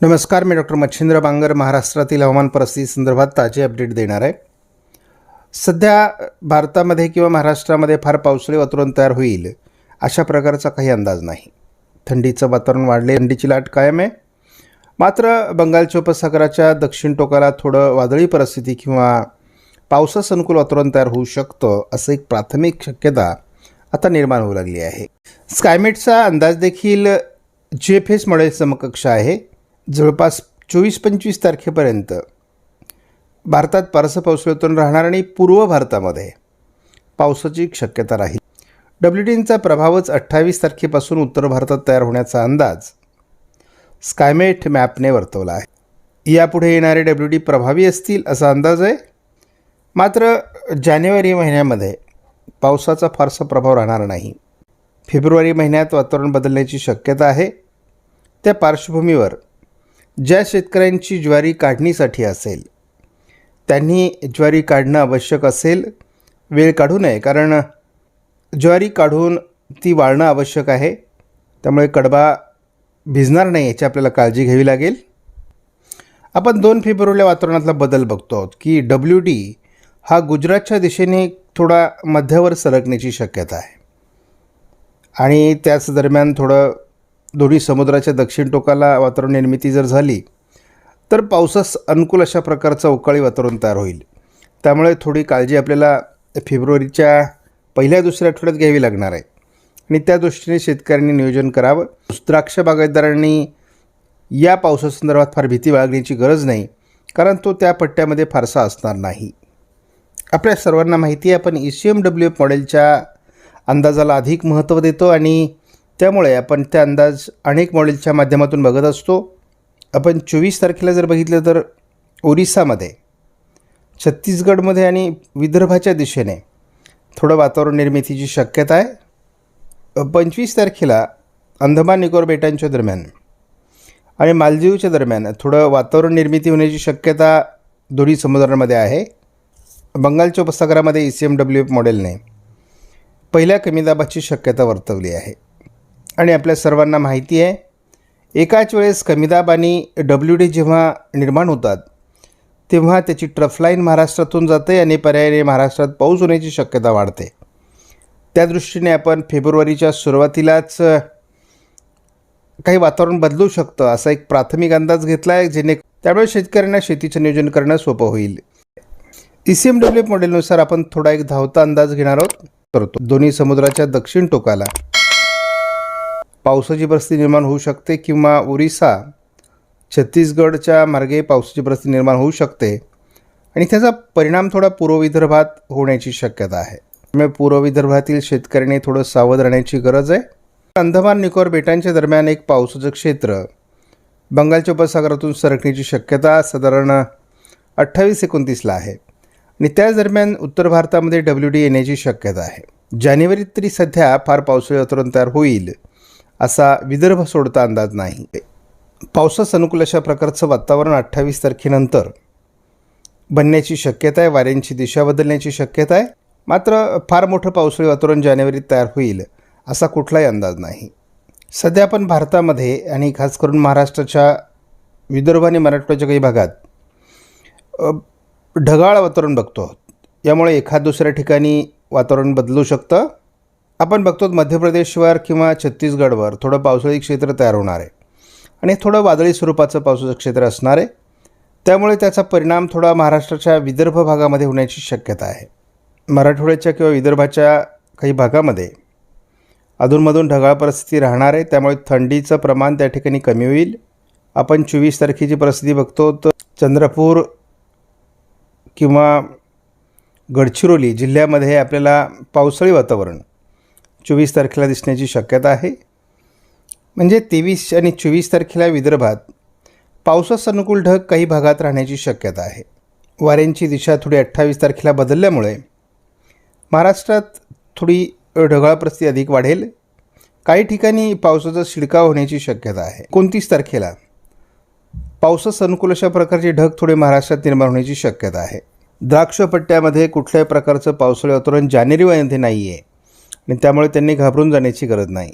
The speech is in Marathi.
नमस्कार मी डॉक्टर मच्छिंद्र बांगर महाराष्ट्रातील हवामान परिस्थिती संदर्भात ताजे अपडेट देणार आहे. सध्या भारतामध्ये किंवा महाराष्ट्रामध्ये फार पावसाळी वातावरण तयार होईल अशा प्रकारचा काही अंदाज नाही. थंडीचं वातावरण वाढले थंडीची लाट कायम आहे. मात्र बंगालच्या उपसागराच्या दक्षिण टोकाला थोडं वादळी परिस्थिती किंवा पावसास अनुकूल वातावरण तयार होऊ शकतं असं एक प्राथमिक शक्यता आता निर्माण होऊ लागली आहे. स्कायमेटचा अंदाज देखील जी एफ एस मॉडेल समकक्ष आहे. जवळपास चोवीस पंचवीस तारखेपर्यंत भारतात फारसं पावसाळ्यातून राहणार आणि पूर्व भारतामध्ये पावसाची शक्यता राहील. डब्ल्यू टीचा प्रभावच अठ्ठावीस तारखेपासून उत्तर भारतात तयार होण्याचा अंदाज स्कायमेट मॅपने वर्तवला आहे. यापुढे येणारे डब्ल्यू डी प्रभावी असतील असा अंदाज आहे. मात्र जानेवारी महिन्यामध्ये पावसाचा फारसा प्रभाव राहणार नाही. फेब्रुवारी महिन्यात वातावरण बदलण्याची शक्यता आहे. त्या पार्श्वभूमीवर ज्या शेतकऱ्यांची ज्वारी काढणीसाठी असेल त्यांनी ज्वारी काढणं आवश्यक असेल वेळ काढू नये. कारण ज्वारी काढून ती वाळणं आवश्यक आहे. त्यामुळे कडबा भिजणार नाही याची आपल्याला काळजी घ्यावी लागेल. आपण दोन फेब्रुवारीला वातावरणातला बदल बघतो आहोत की डब्ल्यू डी हा गुजरातच्या दिशेने थोडा मध्यावर सरकण्याची शक्यता आहे. आणि त्याच दरम्यान थोडं दोन्ही समुद्राच्या दक्षिण टोकाला वातावरण निर्मिती जर झाली तर पावसास अनुकूल अशा प्रकारचं अवकाळी वातावरण तयार होईल. त्यामुळे थोडी काळजी आपल्याला फेब्रुवारीच्या पहिल्या दुसऱ्या आठवड्यात घ्यावी लागणार आहे. आणि त्या दृष्टीने शेतकऱ्यांनी नियोजन करावं. द्राक्ष बागायतदारांनी या पावसासंदर्भात फार भीती बाळगण्याची गरज नाही कारण तो त्या पट्ट्यामध्ये फारसा असणार नाही. आपल्या सर्वांना माहिती आहे आपण E C M W F मॉडेलच्या अंदाजाला अधिक महत्त्व देतो आणि त्यामुळे आपण त्या अंदाज अनेक मॉडेलच्या माध्यमातून बघत असतो. आपण चोवीस तारखेला जर बघितलं तर ओरिसामध्ये छत्तीसगडमध्ये आणि विदर्भाच्या दिशेने थोडं वातावरण निर्मितीची शक्यता आहे. पंचवीस तारखेला अंदमान निकोबार बेटांच्या दरम्यान आणि मालदीवच्या दरम्यान थोडं वातावरण निर्मिती होण्याची शक्यता दोन्ही समुद्रांमध्ये आहे. बंगालच्या उपसागरामध्ये E C M W F मॉडेलने पहिल्या कमी दाबाची शक्यता वर्तवली आहे. आणि आपल्या सर्वांना माहिती आहे एकाच वेळेस कमी दाब आणि डब्ल्यू डी जेव्हा निर्माण होतात तेव्हा त्याची ट्रफलाईन महाराष्ट्रातून जाते आणि पर्यायाने महाराष्ट्रात पाऊस होण्याची शक्यता वाढते. त्या दृष्टीने आपण फेब्रुवारीच्या सुरुवातीलाच काही वातावरण बदलू शकतं असा एक प्राथमिक अंदाज घेतला आहे जेणे त्यामुळे शेतकऱ्यांना शेतीचं नियोजन करणं सोपं होईल. ई सी एम डब्ल्यू मॉडेलनुसार आपण थोडा एक धावता अंदाज घेणार आहोत. करतो. दोन्ही समुद्राच्या दक्षिण टोकाला. पावसाची परिस्थिती निर्माण होऊ शकते किंवा ओरिसा छत्तीसगडच्या मार्गे पावसाची परिस्थिती निर्माण होऊ शकते. आणि त्याचा परिणाम थोडा पूर्व विदर्भात होण्याची शक्यता आहे. त्यामुळे पूर्व विदर्भातील शेतकऱ्यांनी थोडं सावध राहण्याची गरज आहे. अंदमान निकोबार बेटांच्या दरम्यान एक पावसाचं क्षेत्र बंगालच्या उपसागरातून सरकण्याची शक्यता साधारण अठ्ठावीस एकोणतीसला आहे. आणि त्याच दरम्यान उत्तर भारतामध्ये डब्ल्यू डी येण्याची शक्यता आहे. जानेवारीत तरी सध्या फार पावसाळी वातावरण तयार होईल. असा विदर्भ सोडता अंदाज नाही. पावसास अनुकूल अशा प्रकारचं वातावरण अठ्ठावीस तारखेनंतर बनण्याची शक्यता आहे वाऱ्यांची दिशा बदलण्याची शक्यता आहे. मात्र फार मोठं पावसाळी वातावरण जानेवारीत तयार होईल असा कुठलाही अंदाज नाही. सध्या आपण भारतामध्ये आणि खास करून महाराष्ट्राच्या विदर्भ आणि मराठवाड्याच्या काही भागात ढगाळ वातावरण बघतो आहोत. यामुळे एखाद दुसऱ्या ठिकाणी वातावरण बदलू शकतं. आपण बघतो मध्य प्रदेशवर किंवा छत्तीसगडवर थोडं पावसाळी क्षेत्र तयार होणार आहे. आणि थोडं वादळी स्वरूपाचं पावसाचं क्षेत्र असणार आहे. त्यामुळे त्याचा परिणाम थोडा महाराष्ट्राच्या विदर्भ भागामध्ये होण्याची शक्यता आहे. मराठवाड्याच्या किंवा विदर्भाच्या काही भागामध्ये अधूनमधून ढगाळ परिस्थिती राहणार आहे. त्यामुळे थंडीचं प्रमाण त्या ठिकाणी कमी होईल. आपण चोवीस तारखेची परिस्थिती बघतो तर चंद्रपूर किंवा गडचिरोली जिल्ह्यामध्ये आपल्याला पावसाळी वातावरण चोवीस तारखेला दिसण्याची शक्यता आहे. म्हणजे तेवीस आणि चोवीस तारखेला विदर्भात पावसास अनुकूल ढग काही भागात राहण्याची शक्यता आहे. वाऱ्यांची दिशा थोडी अठ्ठावीस तारखेला बदलल्यामुळे महाराष्ट्रात थोडी ढगाळ अधिक वाढेल. काही ठिकाणी पावसाचा शिडकाव होण्याची शक्यता आहे. एकोणतीस तारखेला पावसास अनुकूल अशा प्रकारचे ढग थोडे महाराष्ट्रात निर्माण होण्याची शक्यता आहे. द्राक्षपट्ट्यामध्ये कुठल्याही प्रकारचं पावसाळी वातावरण जानेवारीमध्ये नाही आहे आणि त्यामुळे त्यांनी घाबरून जाण्याची गरज नाही.